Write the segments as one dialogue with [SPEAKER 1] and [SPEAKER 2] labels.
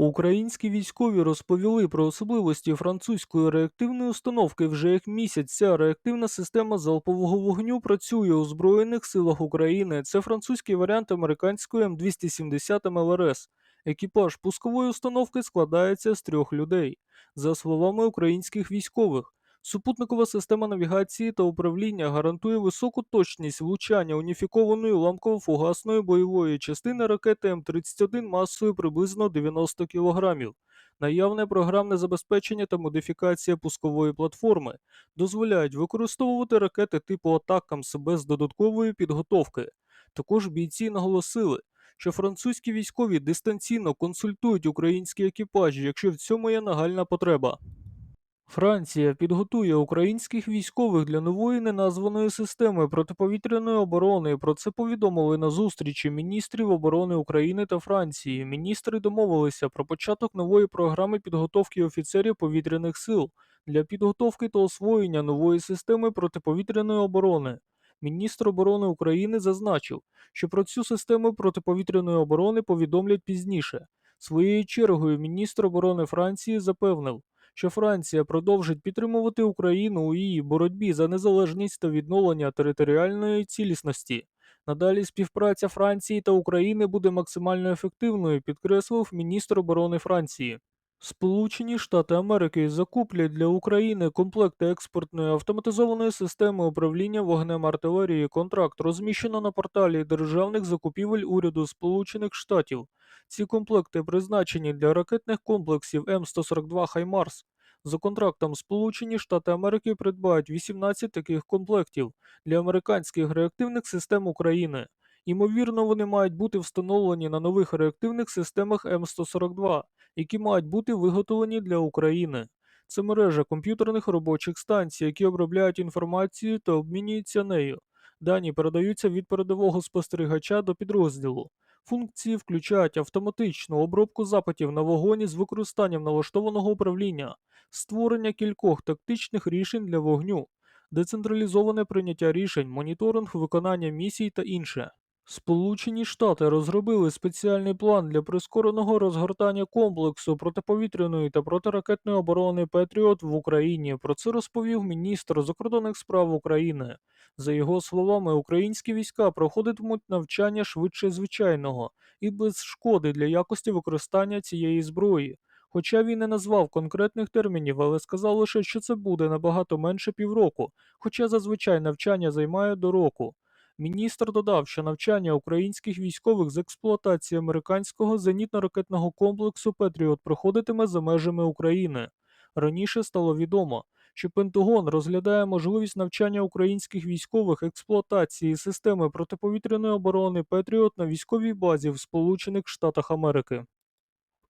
[SPEAKER 1] Українські військові розповіли про особливості французької реактивної установки. Вже як місяць ця реактивна система залпового вогню працює у Збройних силах України. Це французький варіант американської М270 МЛРС. Екіпаж пускової установки складається з трьох людей. За словами українських військових, супутникова система навігації та управління гарантує високу точність влучання уніфікованої ламково-фугасної бойової частини ракети М31 масою приблизно 90 кг. Наявне програмне забезпечення та модифікація пускової платформи дозволяють використовувати ракети типу Атакамс без додаткової підготовки. Також бійці наголосили, що французькі військові дистанційно консультують українські екіпажі, якщо в цьому є нагальна потреба. Франція підготує українських військових для нової неназваної системи протиповітряної оборони. Про це повідомили на зустрічі міністрів оборони України та Франції. Міністри домовилися про початок нової програми підготовки офіцерів повітряних сил для підготовки та освоєння нової системи протиповітряної оборони. Міністр оборони України зазначив, що про цю систему протиповітряної оборони повідомлять пізніше. Своєю чергою міністр оборони Франції запевнив, що Франція продовжить підтримувати Україну у її боротьбі за незалежність та відновлення територіальної цілісності. Надалі співпраця Франції та України буде максимально ефективною, підкреслив міністр оборони Франції. Сполучені Штати Америки закуплять для України комплекти експортної автоматизованої системи управління вогнем артилерії. Контракт розміщено на порталі державних закупівель уряду Сполучених Штатів. Ці комплекти призначені для ракетних комплексів М142 Хаймарс. За контрактом Сполучені Штати Америки придбають 18 таких комплектів для американських реактивних систем України. Ймовірно, вони мають бути встановлені на нових реактивних системах М142, які мають бути виготовлені для України. Це мережа комп'ютерних робочих станцій, які обробляють інформацію та обмінюються нею. Дані передаються від передового спостерігача до підрозділу. Функції включають автоматичну обробку запитів на вогоні з використанням налаштованого управління, створення кількох тактичних рішень для вогню, децентралізоване прийняття рішень, моніторинг виконання місій та інше. Сполучені Штати розробили спеціальний план для прискореного розгортання комплексу протиповітряної та протиракетної оборони Петріот в Україні. Про це розповів міністр закордонних справ України. За його словами, українські війська проходитимуть навчання швидше звичайного і без шкоди для якості використання цієї зброї. Хоча він не назвав конкретних термінів, але сказав лише, що це буде набагато менше півроку, хоча зазвичай навчання займає до року. Міністр додав, що навчання українських військових з експлуатації американського зенітно-ракетного комплексу Петріот проходитиме за межами України. Раніше стало відомо, що Пентагон розглядає можливість навчання українських військових експлуатації системи протиповітряної оборони Петріот на військовій базі в Сполучених Штатах Америки.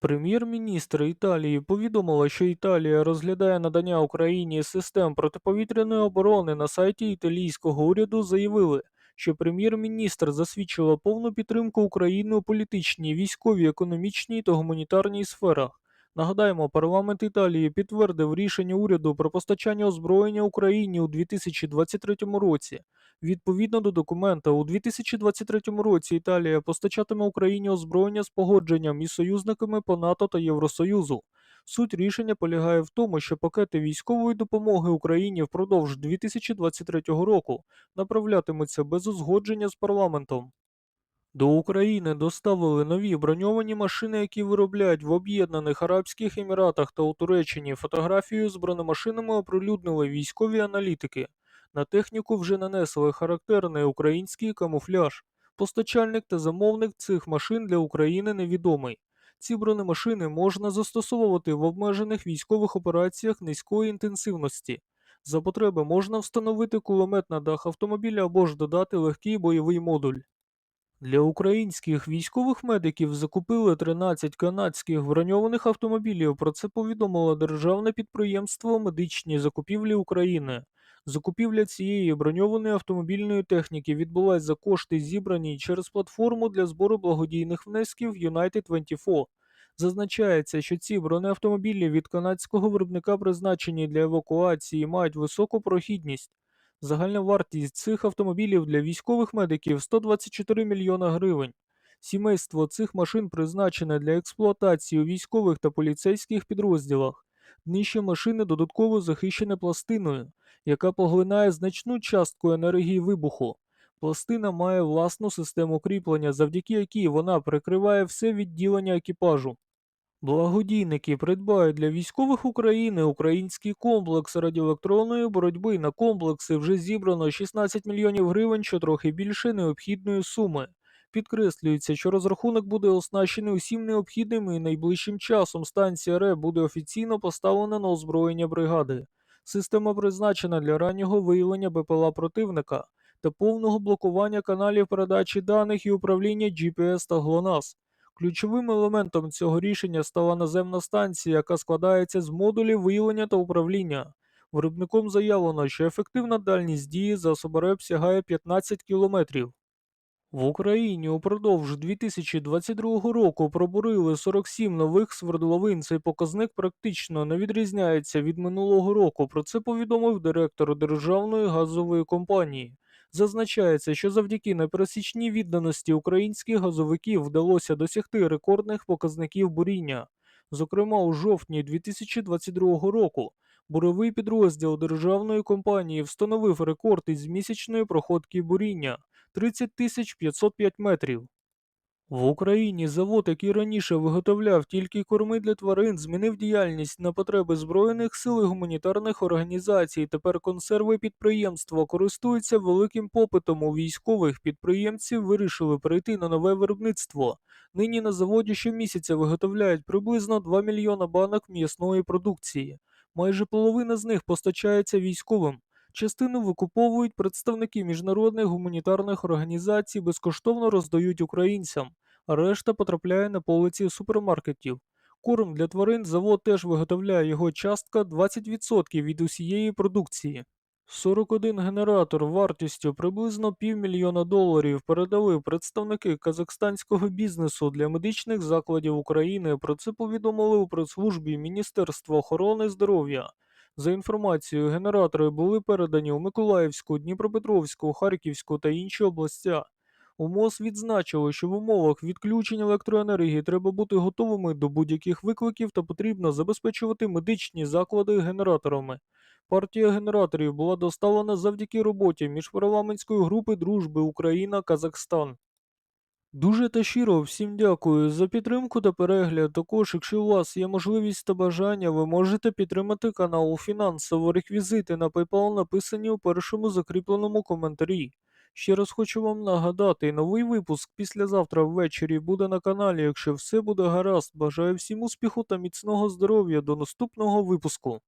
[SPEAKER 1] Прем'єр-міністр Італії повідомила, що Італія розглядає надання Україні систем протиповітряної оборони на сайті італійського уряду заявили, що прем'єр-міністр засвідчила повну підтримку України у політичній, військовій, економічній та гуманітарній сферах. Нагадаємо, парламент Італії підтвердив рішення уряду про постачання озброєння Україні у 2023 році. Відповідно до документа, у 2023 році Італія постачатиме Україні озброєння з погодженням із союзниками по НАТО та Євросоюзу. Суть рішення полягає в тому, що пакети військової допомоги Україні впродовж 2023 року направлятимуться без узгодження з парламентом. До України доставили нові броньовані машини, які виробляють в Об'єднаних Арабських Еміратах та у Туреччині. Фотографію з бронемашинами оприлюднили військові аналітики. На техніку вже нанесли характерний український камуфляж. Постачальник та замовник цих машин для України невідомий. Ці бронемашини можна застосовувати в обмежених військових операціях низької інтенсивності. За потреби можна встановити кулемет на дах автомобіля або ж додати легкий бойовий модуль. Для українських військових медиків закупили 13 канадських броньованих автомобілів. Про це повідомило державне підприємство Медичні закупівлі України. Закупівля цієї броньованої автомобільної техніки відбулась за кошти, зібрані через платформу для збору благодійних внесків United24. Зазначається, що ці бронеавтомобілі від канадського виробника призначені для евакуації мають високу прохідність. Загальна вартість цих автомобілів для військових медиків 124 мільйона гривень. Сімейство цих машин призначене для експлуатації у військових та поліцейських підрозділах. Днище машини додатково захищене пластиною, яка поглинає значну частку енергії вибуху. Пластина має власну систему кріплення, завдяки якій вона прикриває все відділення екіпажу. Благодійники придбають для військових України український комплекс радіоелектронної боротьби. На комплекси вже зібрано 16 мільйонів гривень, що трохи більше необхідної суми. Підкреслюється, що розрахунок буде оснащений усім необхідним і найближчим часом станція РЕ буде офіційно поставлена на озброєння бригади. Система призначена для раннього виявлення БПЛА противника та повного блокування каналів передачі даних і управління GPS та ГЛОНАСС. Ключовим елементом цього рішення стала наземна станція, яка складається з модулів виявлення та управління. Виробником заявлено, що ефективна дальність дії засобу РЕП сягає 15 кілометрів. В Україні упродовж 2022 року пробурили 47 нових свердловин. Цей показник практично не відрізняється від минулого року. Про це повідомив директор Державної газової компанії. Зазначається, що завдяки непересічній відданості українських газовиків вдалося досягти рекордних показників буріння. Зокрема, у жовтні 2022 року буровий підрозділ державної компанії встановив рекорд із місячної проходки буріння 30 505 метрів. В Україні завод, який раніше виготовляв тільки корми для тварин, змінив діяльність на потреби Збройних сил і гуманітарних організацій. Тепер консерви підприємства користуються великим попитом у військових підприємців вирішили перейти на нове виробництво. Нині на заводі щомісяця виготовляють приблизно 2 мільйона банок м'ясної продукції. Майже половина з них постачається військовим. Частину викуповують представники міжнародних гуманітарних організацій, безкоштовно роздають українцям, а решта потрапляє на полиці супермаркетів. Корм для тварин завод теж виготовляє його частка 20% від усієї продукції. 41 генератор вартістю приблизно півмільйона доларів передали представники казахстанського бізнесу для медичних закладів України. Про це повідомили у прес-службі Міністерства охорони здоров'я. За інформацією, генератори були передані у Миколаївську, Дніпропетровську, Харківську та інші областя. У МОЗ відзначили, що в умовах відключення електроенергії треба бути готовими до будь-яких викликів та потрібно забезпечувати медичні заклади генераторами. Партія генераторів була доставлена завдяки роботі міжпарламентської групи дружби Україна-Казахстан. Дуже та щиро всім дякую за підтримку та перегляд. Також, якщо у вас є можливість та бажання, ви можете підтримати канал фінансово. Реквізити на PayPal написані у першому закріпленому коментарі. Ще раз хочу вам нагадати, новий випуск післязавтра ввечері буде на каналі. Якщо все буде гаразд, бажаю всім успіху та міцного здоров'я до наступного випуску.